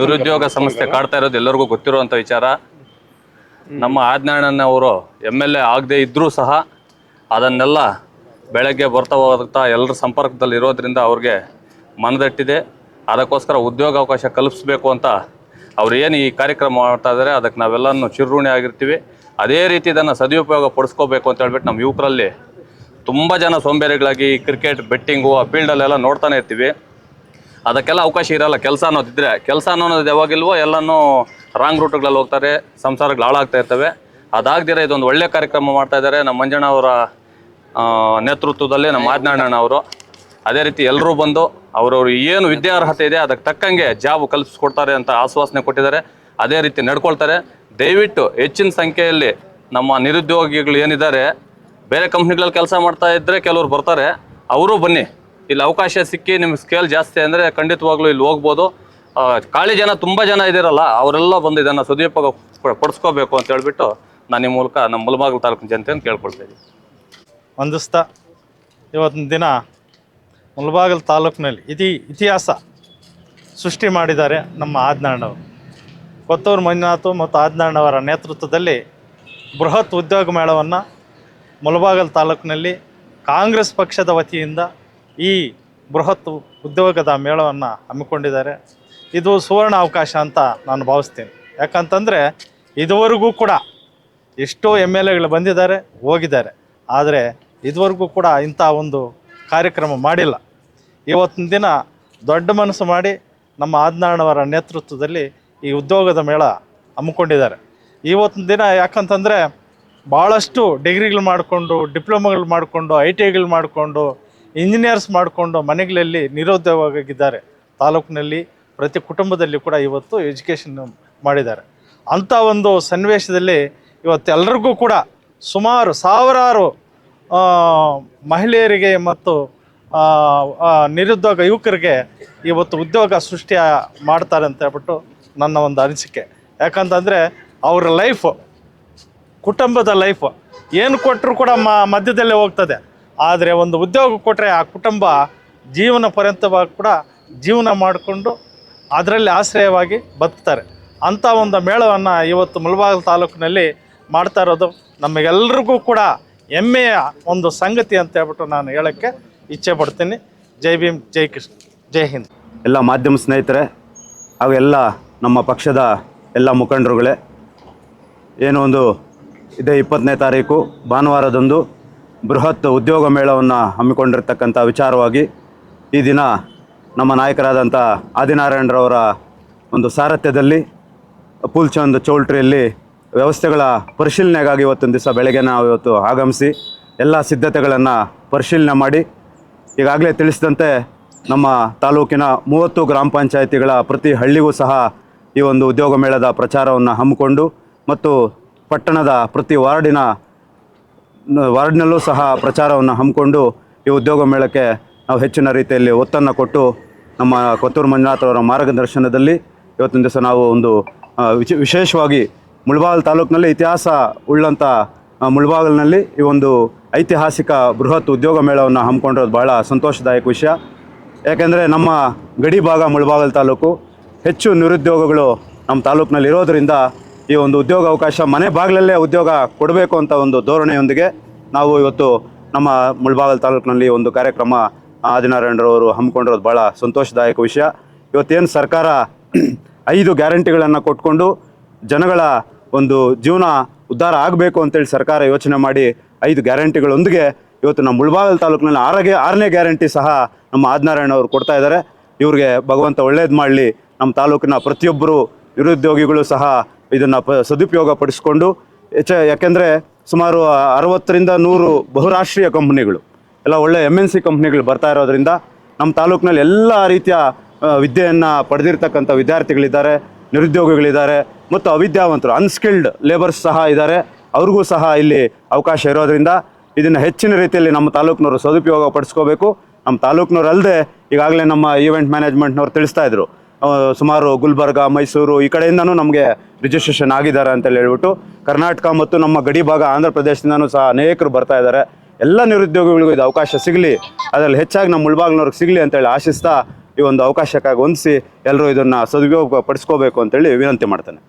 ನಿರುದ್ಯೋಗ ಸಮಸ್ಯೆ ಕಾಡ್ತಾ ಇರೋದು ಎಲ್ಲರಿಗೂ ಗೊತ್ತಿರುವಂತ ವಿಚಾರ. ನಮ್ಮ ಆಜ್ಞಾನನ ಅವರು ಎಂ ಎಲ್ ಎ ಆಗದೆ ಇದ್ರೂ ಸಹ ಅದನ್ನೆಲ್ಲ ಬೆಳಗ್ಗೆ ಬರ್ತಾ ಹೋಗ್ತಾ ಎಲ್ಲರ ಸಂಪರ್ಕದಲ್ಲಿ ಇರೋದ್ರಿಂದ ಅವ್ರಿಗೆ ಮನದಟ್ಟಿದೆ. ಅದಕ್ಕೋಸ್ಕರ ಉದ್ಯೋಗ ಅವಕಾಶ ಕಲ್ಪಿಸ್ಬೇಕು ಅಂತ ಅವ್ರು ಏನು ಈ ಕಾರ್ಯಕ್ರಮ ಮಾಡ್ತಾ ಇದ್ದಾರೆ ಅದಕ್ಕೆ ನಾವೆಲ್ಲನೂ ಚಿರುಣಿ ಆಗಿರ್ತೀವಿ. ಅದೇ ರೀತಿ ಇದನ್ನು ಸದುಪಯೋಗ ಪಡಿಸ್ಕೋಬೇಕು ಅಂತ ಹೇಳ್ಬಿಟ್ಟು ನಮ್ಮ ಯುವಕರಲ್ಲಿ ತುಂಬ ಜನ ಸೋಂಬೇರಿಗಳಾಗಿ ಕ್ರಿಕೆಟ್ ಬೆಟ್ಟಿಂಗು ಆ ಫೀಲ್ಡಲ್ಲೆಲ್ಲ ನೋಡ್ತಾನೆ ಇರ್ತೀವಿ. ಅದಕ್ಕೆಲ್ಲ ಅವಕಾಶ ಇರಲ್ಲ. ಕೆಲಸ ಅನ್ನೋದಿದ್ರೆ, ಕೆಲಸ ಅನ್ನೋದು ಯಾವಾಗಿಲ್ವೋ ಎಲ್ಲನೂ ರಾಂಗ್ ರೂಟ್ಗಳಲ್ಲಿ ಹೋಗ್ತಾರೆ, ಸಂಸಾರಗಳು ಹಾಳಾಗ್ತಾ ಇರ್ತವೆ. ಅದಾಗ್ದಿರ ಇದೊಂದು ಒಳ್ಳೆ ಕಾರ್ಯಕ್ರಮ ಮಾಡ್ತಾ ಇದ್ದಾರೆ ನಮ್ಮ ಮಂಜಣ್ಣ ಅವರ ನೇತೃತ್ವದಲ್ಲಿ ನಮ್ಮ ಆಜ್ಞಾನಣ್ಣ ಅವರು. ಅದೇ ರೀತಿ ಎಲ್ಲರೂ ಬಂದು ಅವ್ರವ್ರು ಏನು ವಿದ್ಯಾರ್ಹತೆ ಇದೆ, ಅದಕ್ಕೆ ತಕ್ಕಂಗೆ ಜಾಬ್ ಕಲ್ಪಿಸ್ಕೊಡ್ತಾರೆ ಅಂತ ಆಶ್ವಾಸನೆ ಕೊಟ್ಟಿದ್ದಾರೆ. ಅದೇ ರೀತಿ ನಡ್ಕೊಳ್ತಾರೆ. ದಯವಿಟ್ಟು ಹೆಚ್ಚಿನ ಸಂಖ್ಯೆಯಲ್ಲಿ ನಮ್ಮ ನಿರುದ್ಯೋಗಿಗಳು ಏನಿದ್ದಾರೆ, ಬೇರೆ ಕಂಪ್ನಿಗಳಲ್ಲಿ ಕೆಲಸ ಮಾಡ್ತಾ ಇದ್ದರೆ ಕೆಲವರು ಬರ್ತಾರೆ. ಅವರು ಬನ್ನಿ. ಇಲ್ಲಿ ಅವಕಾಶ ಸಿಕ್ಕಿ ನಿಮ್ಗೆ ಸ್ಕೇಲ್ ಜಾಸ್ತಿ ಅಂದರೆ ಖಂಡಿತವಾಗ್ಲೂ ಇಲ್ಲಿ ಹೋಗ್ಬೋದು. ಖಾಲಿ ಜನ ತುಂಬ ಜನ ಇದ್ದೀರಲ್ಲ, ಅವರೆಲ್ಲ ಬಂದು ಇದನ್ನು ಸದುಪಯೋಗ ಪಡಿಸ್ಕೋಬೇಕು ಅಂತ ಹೇಳ್ಬಿಟ್ಟು ನಾನು ಈ ಮೂಲಕ ನಮ್ಮ ಮುಲಬಾಗಿಲು ತಾಲೂಕಿನ ಜನತೆಯನ್ನು ಕೇಳ್ಕೊಳ್ತೀನಿ ಒಂದಿಸ್ತಾ ಇವತ್ತಿನ ದಿನ ಮುಳಬಾಗಿಲು ತಾಲೂಕಿನಲ್ಲಿ ಇತಿ, ಇತಿಹಾಸ ಸೃಷ್ಟಿ ಮಾಡಿದ್ದಾರೆ ನಮ್ಮ ಆಜ್ಞಾನವರು ಕೊತ್ತೂರು ಮಂಜುನಾಥ್ ಮತ್ತು ಆಜ್ಞಾನವರ ನೇತೃತ್ವದಲ್ಲಿ ಬೃಹತ್ ಉದ್ಯೋಗ ಮೇಳವನ್ನು ಮುಲಬಾಗಲ್ ತಾಲೂಕಿನಲ್ಲಿ ಕಾಂಗ್ರೆಸ್ ಪಕ್ಷದ ವತಿಯಿಂದ ಈ ಬೃಹತ್ ಉದ್ಯೋಗದ ಮೇಳವನ್ನು ಹಮ್ಮಿಕೊಂಡಿದ್ದಾರೆ. ಇದು ಸುವರ್ಣ ಅವಕಾಶ ಅಂತ ನಾನು ಭಾವಿಸ್ತೀನಿ. ಯಾಕಂತಂದರೆ ಇದುವರೆಗೂ ಕೂಡ ಎಷ್ಟೋ ಎಂ ಎಲ್ ಎಗಳು ಬಂದಿದ್ದಾರೆ, ಹೋಗಿದ್ದಾರೆ. ಆದರೆ ಇದುವರೆಗೂ ಕೂಡ ಇಂಥ ಒಂದು ಕಾರ್ಯಕ್ರಮ ಮಾಡಿಲ್ಲ. ಇವತ್ತಿನ ದಿನ ದೊಡ್ಡ ಮನಸ್ಸು ಮಾಡಿ ನಮ್ಮ ಆಜ್ಞಾನವರ ನೇತೃತ್ವದಲ್ಲಿ ಈ ಉದ್ಯೋಗದ ಮೇಳ ಹಮ್ಮಿಕೊಂಡಿದ್ದಾರೆ. ಇವತ್ತಿನ ದಿನ ಯಾಕಂತಂದರೆ ಭಾಳಷ್ಟು ಡಿಗ್ರಿಗಳು ಮಾಡಿಕೊಂಡು, ಡಿಪ್ಲೊಮಾಗಳು ಮಾಡಿಕೊಂಡು, ಐ ಟಿ ಐಗಳು ಮಾಡಿಕೊಂಡು ಇಂಜಿನಿಯರ್ಸ್ ಮಾಡಿಕೊಂಡು ಮನೆಗಳಲ್ಲಿ ನಿರುದ್ಯೋಗವಾಗಿದ್ದಾರೆ. ತಾಲೂಕಿನಲ್ಲಿ ಪ್ರತಿ ಕುಟುಂಬದಲ್ಲಿ ಕೂಡ ಇವತ್ತು ಎಜುಕೇಷನ್ ಮಾಡಿದ್ದಾರೆ. ಅಂಥ ಒಂದು ಸನ್ನಿವೇಶದಲ್ಲಿ ಇವತ್ತೆಲ್ಲರಿಗೂ ಕೂಡ ಸುಮಾರು ಸಾವಿರಾರು ಮಹಿಳೆಯರಿಗೆ ಮತ್ತು ನಿರುದ್ಯೋಗ ಯುವಕರಿಗೆ ಇವತ್ತು ಉದ್ಯೋಗ ಸೃಷ್ಟಿ ಮಾಡ್ತಾರೆ ಅಂತ ಹೇಳ್ಬಿಟ್ಟು ನನ್ನ ಒಂದು ಅನಿಸಿಕೆ. ಯಾಕಂತಂದರೆ ಅವ್ರ ಲೈಫು ಕುಟುಂಬದ ಲೈಫ್ ಏನು ಕೊಟ್ಟರು ಕೂಡ ಮಧ್ಯದಲ್ಲೇ ಹೋಗ್ತದೆ. ಆದರೆ ಒಂದು ಉದ್ಯೋಗ ಕೊಟ್ಟರೆ ಆ ಕುಟುಂಬ ಜೀವನ ಪರ್ಯಂತವಾಗಿ ಕೂಡ ಜೀವನ ಮಾಡಿಕೊಂಡು ಅದರಲ್ಲಿ ಆಶ್ರಯವಾಗಿ ಬದುಕ್ತಾರೆ. ಅಂಥ ಒಂದು ಮೇಳವನ್ನು ಇವತ್ತು ಮುಳಬಾಗಿಲು ತಾಲೂಕಿನಲ್ಲಿ ಮಾಡ್ತಾ ಇರೋದು. ನಮಗೆಲ್ಲರಿಗೂ ಕೂಡ ಹೆಮ್ಮೆಯ ಒಂದು ಸಂಗತಿ ಅಂತ ಹೇಳ್ಬಿಟ್ಟು ನಾನು ಹೇಳೋಕ್ಕೆ ಇಚ್ಛೆ ಪಡ್ತೀನಿ. ಜೈ ಭೀಮ್, ಜೈ ಕೃಷ್ಣ, ಜೈ ಹಿಂದ್. ಎಲ್ಲ ಮಾಧ್ಯಮ ಸ್ನೇಹಿತರೆ ಎಲ್ಲ ನಮ್ಮ ಪಕ್ಷದ ಎಲ್ಲ ಮುಖಂಡರುಗಳೇ, ಏನೋ ಒಂದು ಇದೇ ಇಪ್ಪತ್ತನೇ ತಾರೀಕು, ಭಾನುವಾರದಂದು ಬೃಹತ್ ಉದ್ಯೋಗ ಮೇಳವನ್ನು ಹಮ್ಮಿಕೊಂಡಿರ್ತಕ್ಕಂಥ ವಿಚಾರವಾಗಿ ಈ ದಿನ ನಮ್ಮ ನಾಯಕರಾದಂಥ ಆದಿನಾರಾಯಣರವರ ಒಂದು ಸಾರಥ್ಯದಲ್ಲಿ ಪೂಲ್ಚಂದ್ ಚೌಲ್ಟ್ರಿಯಲ್ಲಿ ವ್ಯವಸ್ಥೆಗಳ ಪರಿಶೀಲನೆಗಾಗಿ ಇವತ್ತೊಂದು ದಿವಸ ಬೆಳಗ್ಗೆ ನಾವು ಇವತ್ತು ಆಗಮಿಸಿ ಎಲ್ಲ ಸಿದ್ಧತೆಗಳನ್ನು ಪರಿಶೀಲನೆ ಮಾಡಿ ಈಗಾಗಲೇ ತಿಳಿಸಿದಂತೆ ನಮ್ಮ ತಾಲೂಕಿನ ಮೂವತ್ತು ಗ್ರಾಮ ಪಂಚಾಯಿತಿಗಳ ಪ್ರತಿ ಹಳ್ಳಿಗೂ ಸಹ ಈ ಒಂದು ಉದ್ಯೋಗ ಮೇಳದ ಪ್ರಚಾರವನ್ನು ಹಮ್ಮಿಕೊಂಡು ಮತ್ತು ಪಟ್ಟಣದ ಪ್ರತಿ ವಾರ್ಡಿನ ವಾರ್ಡ್ನಲ್ಲೂ ಸಹ ಪ್ರಚಾರವನ್ನು ಹಮ್ಮಿಕೊಂಡು ಈ ಉದ್ಯೋಗ ಮೇಳಕ್ಕೆ ನಾವು ಹೆಚ್ಚಿನ ರೀತಿಯಲ್ಲಿ ಒತ್ತನ್ನು ಕೊಟ್ಟು ನಮ್ಮ ಕೊತ್ತೂರು ಮಂಜುನಾಥ್ ಅವರ ಮಾರ್ಗದರ್ಶನದಲ್ಲಿ ಇವತ್ತಿನ ದಿವಸ ನಾವು ಒಂದು ವಿಶೇಷವಾಗಿ ಮುಳಬಾಗಲ್ ತಾಲೂಕಿನಲ್ಲಿ ಇತಿಹಾಸ ಉಳ್ಳಂಥ ಮುಳಬಾಗಲಿನಲ್ಲಿ ಮುಳಬಾಗಿಲಿನಲ್ಲಿ ಈ ಒಂದು ಐತಿಹಾಸಿಕ ಬೃಹತ್ ಉದ್ಯೋಗ ಮೇಳವನ್ನು ಹಮ್ಮಿಕೊಂಡಿರೋದು ಭಾಳ ಸಂತೋಷದಾಯಕ ವಿಷಯ. ಯಾಕೆಂದರೆ ನಮ್ಮ ಗಡಿ ಭಾಗ ಮುಳಬಾಗಲ್ ತಾಲೂಕು, ಹೆಚ್ಚು ನಿರುದ್ಯೋಗಗಳು ನಮ್ಮ ತಾಲೂಕಿನಲ್ಲಿ ಇರೋದರಿಂದ ಈ ಒಂದು ಉದ್ಯೋಗ ಅವಕಾಶ ಮನೆ ಬಾಗಿಲಲ್ಲೇ ಉದ್ಯೋಗ ಕೊಡಬೇಕು ಅಂತ ಒಂದು ಧೋರಣೆಯೊಂದಿಗೆ ನಾವು ಇವತ್ತು ನಮ್ಮ ಮುಳ್ಬಾಗಲ್ ತಾಲೂಕಿನಲ್ಲಿ ಒಂದು ಕಾರ್ಯಕ್ರಮ ಆದಿನಾರಾಯಣರವರು ಹಮ್ಮಿಕೊಂಡಿರೋದು ಭಾಳ ಸಂತೋಷದಾಯಕ ವಿಷಯ. ಇವತ್ತೇನು ಸರ್ಕಾರ ಐದು ಗ್ಯಾರಂಟಿಗಳನ್ನು ಕೊಟ್ಕೊಂಡು ಜನಗಳ ಒಂದು ಜೀವನ ಉದ್ಧಾರ ಆಗಬೇಕು ಅಂತೇಳಿ ಸರ್ಕಾರ ಯೋಚನೆ ಮಾಡಿ ಐದು ಗ್ಯಾರಂಟಿಗಳೊಂದಿಗೆ ಇವತ್ತು ನಮ್ಮ ಮುಳ್ಬಾಗಲ್ ತಾಲೂಕಿನಲ್ಲಿ ಆರಗೆ ಆರನೇ ಗ್ಯಾರಂಟಿ ಸಹ ನಮ್ಮ ಆದಿನಾರಾಯಣ ಅವರು ಕೊಡ್ತಾ ಇದ್ದಾರೆ. ಇವ್ರಿಗೆ ಭಗವಂತ ಒಳ್ಳೇದು ಮಾಡಲಿ. ನಮ್ಮ ತಾಲೂಕಿನ ಪ್ರತಿಯೊಬ್ಬರು ನಿರುದ್ಯೋಗಿಗಳು ಸಹ ಇದನ್ನು ಪ ಸದುಪಯೋಗ ಪಡಿಸ್ಕೊಂಡು ಹೆಚ್ಚ ಯಾಕೆಂದರೆ ಸುಮಾರು ಅರವತ್ತರಿಂದ ನೂರು ಬಹುರಾಷ್ಟ್ರೀಯ ಕಂಪ್ನಿಗಳು ಎಲ್ಲ ಒಳ್ಳೆ ಎಂ ಎನ್ ಸಿ ಕಂಪ್ನಿಗಳು ಬರ್ತಾ ಇರೋದ್ರಿಂದ ನಮ್ಮ ತಾಲೂಕಿನಲ್ಲಿ ಎಲ್ಲ ರೀತಿಯ ವಿದ್ಯೆಯನ್ನು ಪಡೆದಿರ್ತಕ್ಕಂಥ ವಿದ್ಯಾರ್ಥಿಗಳಿದ್ದಾರೆ ನಿರುದ್ಯೋಗಿಗಳಿದ್ದಾರೆ ಮತ್ತು ಅವಿದ್ಯಾವಂತರು ಅನ್ಸ್ಕಿಲ್ಡ್ ಲೇಬರ್ಸ್ ಸಹ ಇದ್ದಾರೆ. ಅವ್ರಿಗೂ ಸಹ ಇಲ್ಲಿ ಅವಕಾಶ ಇರೋದ್ರಿಂದ ಇದನ್ನು ಹೆಚ್ಚಿನ ರೀತಿಯಲ್ಲಿ ನಮ್ಮ ತಾಲೂಕಿನವರು ಸದುಪಯೋಗ ಪಡಿಸ್ಕೋಬೇಕು. ನಮ್ಮ ತಾಲೂಕಿನವ್ರು ಅಲ್ಲದೆ ಈಗಾಗಲೇ ನಮ್ಮ ಈವೆಂಟ್ ಮ್ಯಾನೇಜ್ಮೆಂಟ್ನವ್ರು ತಿಳಿಸ್ತಾ ಇದ್ರು. ಆ, ಸುಮಾರು ಗುಲ್ಬರ್ಗ, ಮೈಸೂರು ಈ ಕಡೆಯಿಂದನೂ ನಮಗೆ ರಿಜಿಸ್ಟ್ರೇಷನ್ ಆಗಿದ್ದಾರೆ ಅಂತೇಳಿ ಹೇಳ್ಬಿಟ್ಟು ಕರ್ನಾಟಕ ಮತ್ತು ನಮ್ಮ ಗಡಿ ಭಾಗ ಆಂಧ್ರ ಪ್ರದೇಶದಿಂದನೂ ಸಹ ಅನೇಕರು ಬರ್ತಾ ಇದ್ದಾರೆ. ಎಲ್ಲ ನಿರುದ್ಯೋಗಿಗಳಿಗೂ ಇದು ಅವಕಾಶ ಸಿಗಲಿ, ಅದರಲ್ಲಿ ಹೆಚ್ಚಾಗಿ ನಮ್ಮ ಮುಳ್ಬಾಗ್ನವ್ರಿಗೆ ಸಿಗಲಿ ಅಂತೇಳಿ ಆಶಿಸ್ತಾ ಈ ಒಂದು ಅವಕಾಶಕ್ಕಾಗಿ ಹೊಂದಿಸಿ ಎಲ್ಲರೂ ಇದನ್ನು ಸದುಪಯೋಗ ಪಡಿಸ್ಕೋಬೇಕು ಅಂತೇಳಿ ವಿನಂತಿ ಮಾಡ್ತೇನೆ.